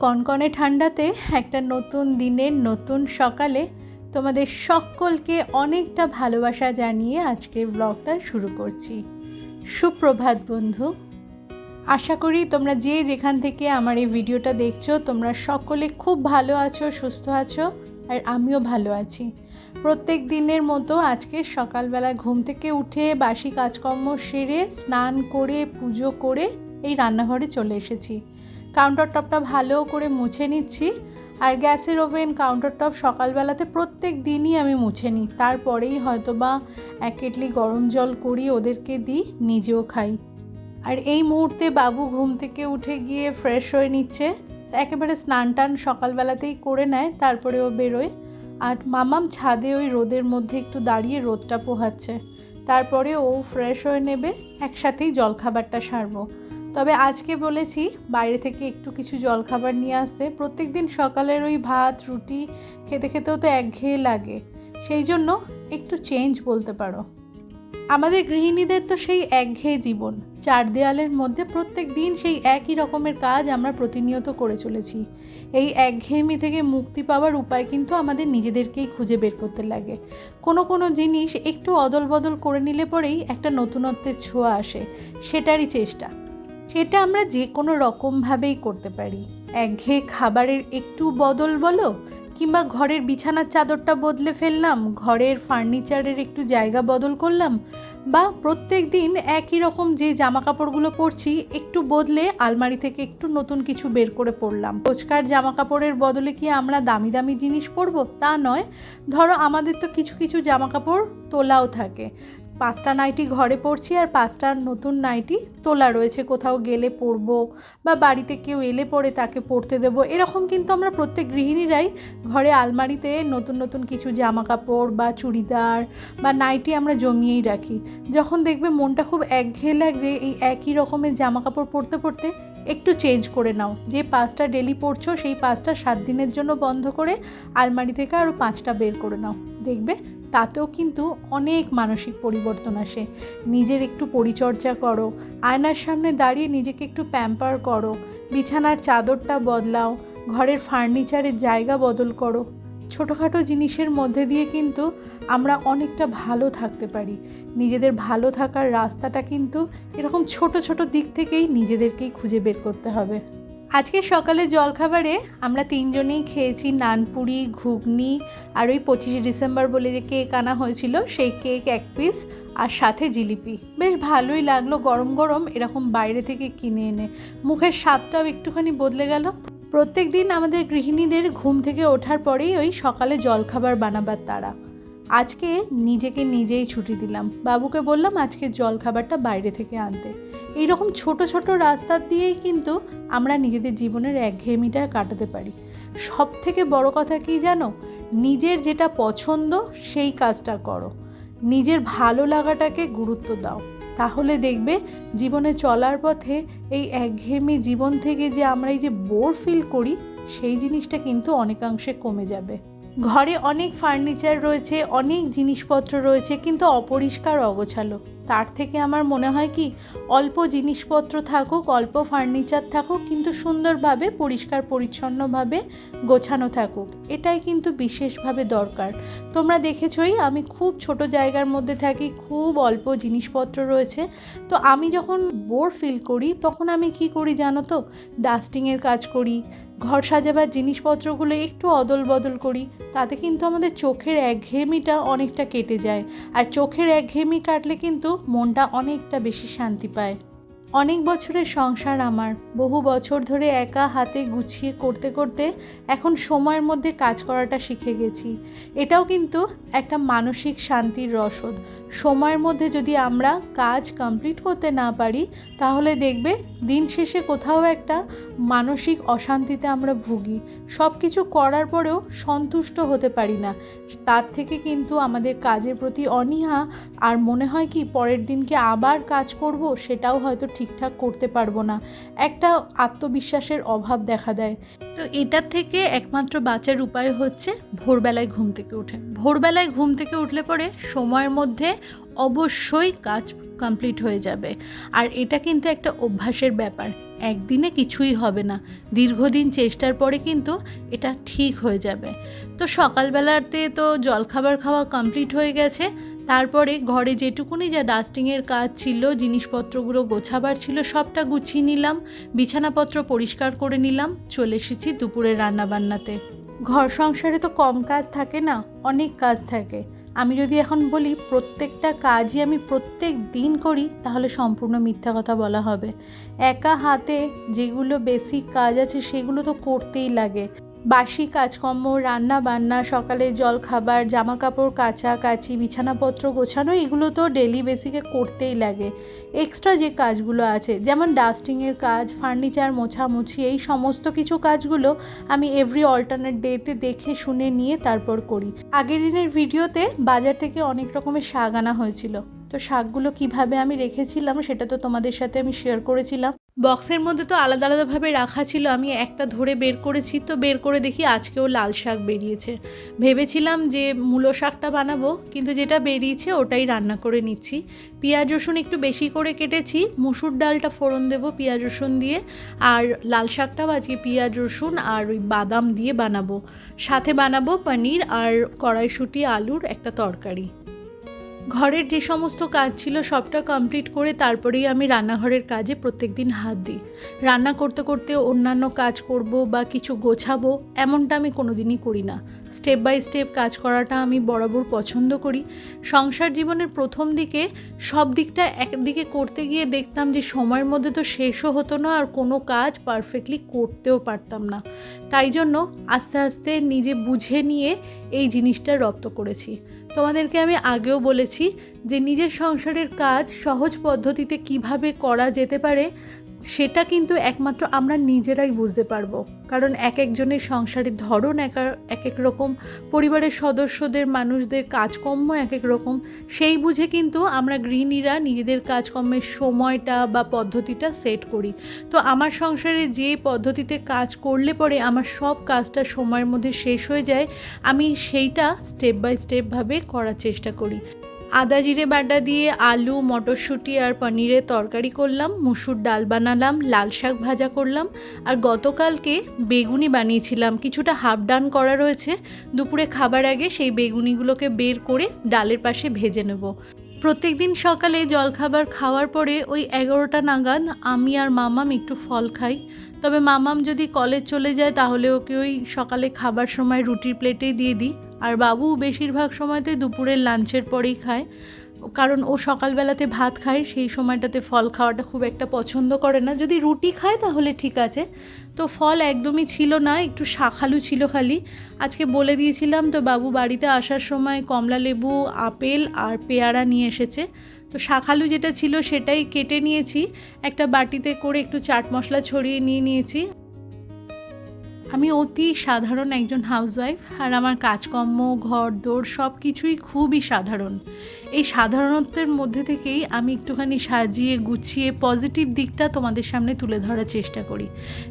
কনকনে ঠান্ডাতে একটা নতুন দিনের নতুন সকালে তোমাদের সকলকে অনেকটা ভালোবাসা জানিয়ে আজকের ব্লগটা শুরু করছি। সুপ্রভাত বন্ধু। আশা করি তোমরা যে যেখান থেকে আমার এই ভিডিওটা দেখছ, তোমরা সকলে খুব ভালো আছো, সুস্থ আছো, আর আমিও ভালো আছি। প্রত্যেক দিনের মতো আজকে সকালবেলা ঘুম থেকে উঠে বাসি কাজকর্ম সেরে স্নান করে, পুজো করে এই রান্নাঘরে চলে এসেছি। কাউন্টার টপটা ভালো করে মুছে নিচ্ছি। আর গ্যাসের ওভেন কাউন্টার টপ সকালবেলাতে প্রত্যেক দিনই আমি মুছে নিই। তারপরেই হয়তো বা এক কেটলি গরম জল করি, ওদেরকে দিই, নিজেও খাই। আর এই মুহূর্তে বাবু ঘুম থেকে উঠে গিয়ে ফ্রেশ হয়ে নিচ্ছে। একেবারে স্নান টান সকালবেলাতেই করে নেয়, তারপরে ও বেরোয়। আর মামাম ছাদে ওই রোদের মধ্যে একটু দাঁড়িয়ে রোদটা পোহাচ্ছে। তারপরে ও ফ্রেশ হয়ে নেবে, একসাথেই জলখাবারটা সারবো। তবে আজকে বলেছি বাইরে থেকে একটু কিছু জলখাবার নিয়ে আসতে। প্রত্যেক দিন সকালের ওই ভাত, রুটি খেতে খেতেও তো একঘেয়ে লাগে। সেই জন্য একটু চেঞ্জ বলতে পারো। আমাদের গৃহিণীদের তো সেই একঘেয়ে জীবন। চার দেয়ালের মধ্যে প্রত্যেক দিন সেই একই রকমের কাজ আমরা প্রতিনিয়ত করে চলেছি। এই একঘেয়েমি থেকে মুক্তি পাওয়ার উপায় কিন্তু আমাদের নিজেদেরকেই খুঁজে বের করতে লাগে। কোনো কোনো জিনিস একটু অদল বদল করে নিলে পরেই একটা নতুনত্বের ছোঁয়া আসে। সেটারই চেষ্টা। সেটা আমরা যে কোনো রকমভাবেই করতে পারি। একঘেয়ে খাবারের একটু বদল বলো, কিংবা ঘরের বিছানার চাদরটা বদলে ফেললাম, ঘরের ফার্নিচারের একটু জায়গা বদল করলাম, বা প্রত্যেক দিন একই রকম যে জামা কাপড়গুলো পরছি, একটু বদলে আলমারি থেকে একটু নতুন কিছু বের করে পরলাম। রোজকার জামা কাপড়ের বদলে কি আমরা দামি দামি জিনিস পরবো? তা নয়। ধরো আমাদের তো কিছু কিছু জামা কাপড় তোলাও থাকে। পাঁচটা নাইটি ঘরে পড়ছি আর পাঁচটার নতুন নাইটি তোলা রয়েছে। কোথাও গেলে পরবো বা বাড়িতে কেউ এলে পরে তাকে পরতে দেব। এরকম কিন্তু আমরা প্রত্যেক গৃহিণীরাই ঘরে আলমারিতে নতুন নতুন কিছু জামা কাপড় বা চুড়িদার বা নাইটি আমরা জমিয়েই রাখি। যখন দেখবে মনটা খুব একঘেয়ে লাগছে, এই একই রকমের জামা কাপড় পরতে পরতে একটু চেঞ্জ করে নাও। যে পাঁচটা ডেলি পড়ছো, সেই পাঁচটা সাত দিনের জন্য বন্ধ করে আলমারি থেকে আরও পাঁচটা বের করে নাও। দেখবে তাতেও কিন্তু অনেক মানসিক পরিবর্তন আসে। নিজের একটু পরিচর্যা করো, আয়নার সামনে দাঁড়িয়ে নিজেকে একটু প্যাম্পার করো, বিছানার চাদরটা বদলাও, ঘরের ফার্নিচারের জায়গা বদল করো। ছোটোখাটো জিনিসের মধ্যে দিয়ে কিন্তু আমরা অনেকটা ভালো থাকতে পারি। নিজেদের ভালো থাকার রাস্তাটা কিন্তু এরকম ছোট ছোট দিক থেকেই নিজেদেরকেই খুঁজে বের করতে হবে। আজকে সকালে জলখাবারে আমরা তিনজনেই খেয়েছি নানপুরি ঘুগনি আর ওই পঁচিশে ডিসেম্বর বলে যে কেক আনা হয়েছিল সেই কেক এক পিস আর সাথে জিলিপি। বেশ ভালোই লাগল গরম গরম এরকম বাইরে থেকে কিনে এনে। মুখের স্বাদটাও একটুখানি বদলে গেল। প্রত্যেক দিন আমাদের গৃহিণীদের ঘুম থেকে ওঠার পরেই ওই সকালে জলখাবার বানাবার তারা আজকে নিজেকে নিজেই ছুটি দিলাম। বাবুকে বললাম আজকে জলখাবারটা বাইরে থেকে আনতে। এইরকম ছোট ছোট রাস্তা দিয়েই কিন্তু আমরা নিজেদের জীবনের একঘেয়েমিটা কাটাতে পারি। সব থেকে বড় কথা কি জানো? নিজের যেটা পছন্দ সেই কাজটা করো। নিজের ভালো লাগাটাকে গুরুত্ব দাও। তাহলে দেখবে জীবনে চলার পথে এই একঘেয়েমি জীবন থেকে যে আমরা এই যে বোর ফিল করি, সেই জিনিসটা কিন্তু অনেকাংশে কমে যাবে। ঘরে অনেক ফার্নিচার রয়েছে, অনেক জিনিসপত্র রয়েছে, কিন্তু অপরিষ্কার, অগোছালো। তার থেকে আমার মনে হয় কি, অল্প জিনিসপত্র থাকুক, অল্প ফার্নিচার থাকুক, কিন্তু সুন্দরভাবে, পরিষ্কার, পরিচ্ছন্নভাবে গোছানো থাকুক। এটাই কিন্তু বিশেষভাবে দরকার। তোমরা দেখেছই, আমি খুব ছোট জায়গার মধ্যে থাকি, খুব অল্প জিনিসপত্র রয়েছে। তো আমি যখন বোর ফিল করি, তখন আমি কি করি জানো তো? ডাস্টিংয়ের কাজ করি ঘর সাজাবার জিনিসপত্রগুলো একটু অদল বদল করি, তাতে কিন্তু আমাদের চোখের একঘেয়েমিটা অনেকটা কেটে যায়। আর চোখের একঘেয়েমি কাটলে কিন্তু মনটা অনেকটা বেশি শান্তি পায়। অনেক বছরের সংসার আমার। বহু বছর ধরে একা হাতে গুছিয়ে করতে করতে এখন সময়ের মধ্যে কাজ করাটা শিখে গেছি। এটাও কিন্তু একটা মানসিক শান্তির রসদ। সময়ের মধ্যে যদি আমরা কাজ কমপ্লিট করতে না পারি, তাহলে দেখবে দিন শেষে কোথাও একটা মানসিক অশান্তিতে আমরা ভুগি। সব কিছু করার পরেও সন্তুষ্ট হতে পারি না। তার থেকে কিন্তু আমাদের কাজের প্রতি অনীহা, আর মনে হয় কি পরের দিনকে আবার কাজ করব, সেটাও হয়তো ঠিকঠাক করতে পারব না। একটা আত্মবিশ্বাসের অভাব দেখা দেয়। তো এটার থেকে একমাত্র বাঁচার উপায় হচ্ছে ভোরবেলায় ঘুম থেকে ওঠে ভোরবেলায় ঘুম থেকে উঠলে পরে সময়ের মধ্যে অবশ্যই কাজ কমপ্লিট হয়ে যাবে। আর এটা কিন্তু একটা অভ্যাসের ব্যাপার। একদিনে কিছুই হবে না। দীর্ঘদিন চেষ্টার পরে কিন্তু এটা ঠিক হয়ে যাবে। তো সকালবেলাতে তো জলখাবার খাওয়া কমপ্লিট হয়ে গেছে। তারপরে ঘরে যেটুকুনি যা ডাস্টিংয়ের কাজ ছিল, জিনিসপত্রগুলো গোছাবার ছিল, সবটা গুছিয়ে নিলাম, বিছানাপত্র পরিষ্কার করে নিলাম, চলে এসেছি দুপুরে রান্নাবান্নাতে। ঘর সংসারে তো কম কাজ থাকে না, অনেক কাজ থাকে। আমি যদি এখন বলি প্রত্যেকটা কাজই আমি প্রত্যেক দিন করি, তাহলে সম্পূর্ণ মিথ্যা কথা বলা হবে। একা হাতে যেগুলো বেসিক কাজ আছে, সেগুলো তো করতেই লাগে। বাসি কাজকর্ম রান্না বান্না সকালে জল খাবার জামা কাপড় কাচা, কাচি, বিছানাপত্র গোছানো, এগুলো তো ডেলি বেসিকে করতেই লাগে। এক্সট্রা যে কাজগুলো আছে, যেমন ডাস্টিংয়ের কাজ ফার্নিচার মোছামুছি, এই সমস্ত কিছু কাজগুলো আমি এভরি অল্টারনেট ডেতে দেখে, শুনে, নিয়ে তারপর করি। আগের দিনের ভিডিওতে বাজার থেকে অনেক রকমের শাক আনা হয়েছিল। তো শাকগুলো কীভাবে আমি রেখেছিলাম, সেটা তো তোমাদের সাথে আমি শেয়ার করেছিলাম। বক্সের মধ্যে তো আলাদা আলাদাভাবে রাখা ছিল, আমি একটা ধরে বের করেছি তো বের করে দেখি আজকেও লাল শাক বেরিয়েছে। ভেবেছিলাম যে মূলো শাকটা বানাবো, কিন্তু যেটা বেরিয়েছে ওটাই রান্না করে নিচ্ছি। পেঁয়াজ রসুন একটু বেশি করে কেটেছি, মুসুর ডালটা ফোড়ন দেবো পেঁয়াজ রসুন দিয়ে, আর লাল শাকটাও আজকে পেঁয়াজ রসুন আর ওই বাদাম দিয়ে বানাবো। সাথে বানাবো পনির আর কড়াইশুঁটি, আলুর একটা তরকারি। ঘরের যে সমস্ত কাজ ছিল সবটা কমপ্লিট করে তারপরেই আমি রান্নাঘরের কাজে প্রত্যেক দিন হাত দিই। রান্না করতে করতে অন্যান্য কাজ করব বা কিছু গোছাবো, এমনটা আমি কোনো দিনই করি না। স্টেপ বাই স্টেপ কাজ করাটা আমি বরাবর পছন্দ করি। সংসার জীবনের প্রথম দিকে সব দিকটা একদিকে করতে গিয়ে দেখতাম যে, সময়ের মধ্যে তো শেষও হতো না আর কোনো কাজ পারফেক্টলি করতেও পারতাম না। তাই জন্য আস্তে আস্তে নিজে বুঝে নিয়ে এই জিনিসটা রপ্ত করেছি। তোমাদেরকে আমি আগেও বলেছি যে নিজের সংসারের কাজ সহজ পদ্ধতিতে কীভাবে করা যেতে পারে, সেটা কিন্তু একমাত্র আমরা নিজেরাই বুঝতে পারব। কারণ এক একজনের সংসারের ধরন এক এক এক রকম, পরিবারের সদস্যদের, মানুষদের কাজকর্ম এক এক রকম, সেই বুঝে কিন্তু আমরা গৃহিণীরা নিজেদের কাজকর্মের সময়টা বা পদ্ধতিটা সেট করি। তো আমার সংসারে যে পদ্ধতিতে কাজ করলে পরে আমার সব কাজটা সময়ের মধ্যে শেষ হয়ে যায়, আমি সেইটা স্টেপ বাই স্টেপভাবে করার চেষ্টা করি। আদা জিরে বাটা দিয়ে আলু, মটরশুঁটি আর পনিরের তরকারি করলাম, মুসুর ডাল বানালাম, লাল শাক ভাজা করলাম আর গতকালকে বেগুনি বানিয়েছিলাম। কিছুটা হাফ ডান করা রয়েছে। দুপুরে খাবার আগে সেই বেগুনিগুলোকে বের করে ডালের পাশে ভেজে নেব। প্রত্যেক দিন সকালে জলখাবার খাওয়ার পরে ওই এগারোটা নাগাদ আমি আর মামাম একটু ফল খাই। তবে মামাম যদি কলেজ চলে যায়, তাহলে ওকে ওই সকালে খাবার সময় রুটির প্লেটেই দিয়ে দিই। আর বাবু বেশিরভাগ সময়তে দুপুরের লাঞ্চের পরেই খায়। কারণ ও সকালবেলাতে ভাত খায়, সেই সময়টাতে ফল খাওয়াটা খুব একটা পছন্দ করে না। যদি রুটি খায় তাহলে ঠিক আছে। তো ফল একদমই ছিল না, একটু শাখালু ছিল খালি। আজকে বলে দিয়েছিলাম তো বাবু বাড়িতে আসার সময় কমলা লেবু, আপেল আর পেয়ারা নিয়ে এসেছে। তো শাখালু যেটা ছিল সেটাই কেটে নিয়েছি। একটা বাটিতে করে একটু চাট মশলা ছড়িয়ে নিয়ে নিয়েছি। আমি অতি সাধারণ একজন হাউসওয়াইফ আর আমার কাজকর্ম ঘর দৌড় সব কিছুই খুবই সাধারণ। এই সাধারণত্বের মধ্যে থেকেই আমি একটুখানি সাজিয়ে, গুছিয়ে পজিটিভ দিকটা তোমাদের সামনে তুলে ধরার চেষ্টা করি।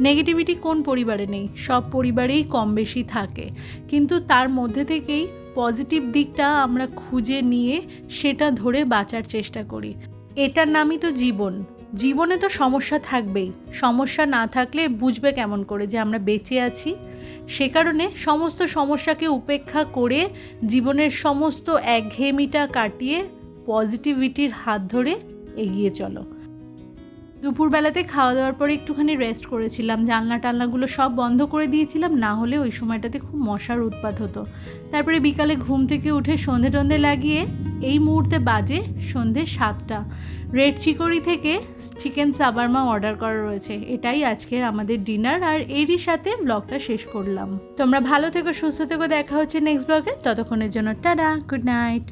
নেগেটিভিটি কোন পরিবারে নেই? সব পরিবারেই কম বেশি থাকে। কিন্তু তার মধ্যে থেকেই পজিটিভ দিকটা আমরা খুঁজে নিয়ে সেটা ধরে বাঁচার চেষ্টা করি। এটার নামই তো জীবন। জীবনে তো সমস্যা থাকবেই। সমস্যা না থাকলে বুঝবে কেমন করে যে আমরা বেঁচে আছি। সে কারণে সমস্ত সমস্যাকে উপেক্ষা করে জীবনের সমস্ত একঘেয়েমিটা কাটিয়ে পজিটিভিটির হাত ধরে এগিয়ে চলো। দুপুরবেলাতে খাওয়া দাওয়ার পরে একটুখানি রেস্ট করেছিলাম। জানলা টালনাগুলো সব বন্ধ করে দিয়েছিলাম, না হলে ওই সময়টাতে খুব মশার উৎপাত হতো। তারপরে বিকালে ঘুম থেকে উঠে সন্ধে টন্ধে লাগিয়ে এই মুহূর্তে বাজে সন্ধে সাতটা। রেড চিকরি থেকে চিকেন সাবারমা অর্ডার করা রয়েছে। এটাই আজকের আমাদের ডিনার আর এরই সাথে ব্লগটা শেষ করলাম। তোমরা ভালো থেকো, সুস্থ থেকো, দেখা হচ্ছে নেক্সট ব্লগে ততক্ষণের জন্য টাটা গুড নাইট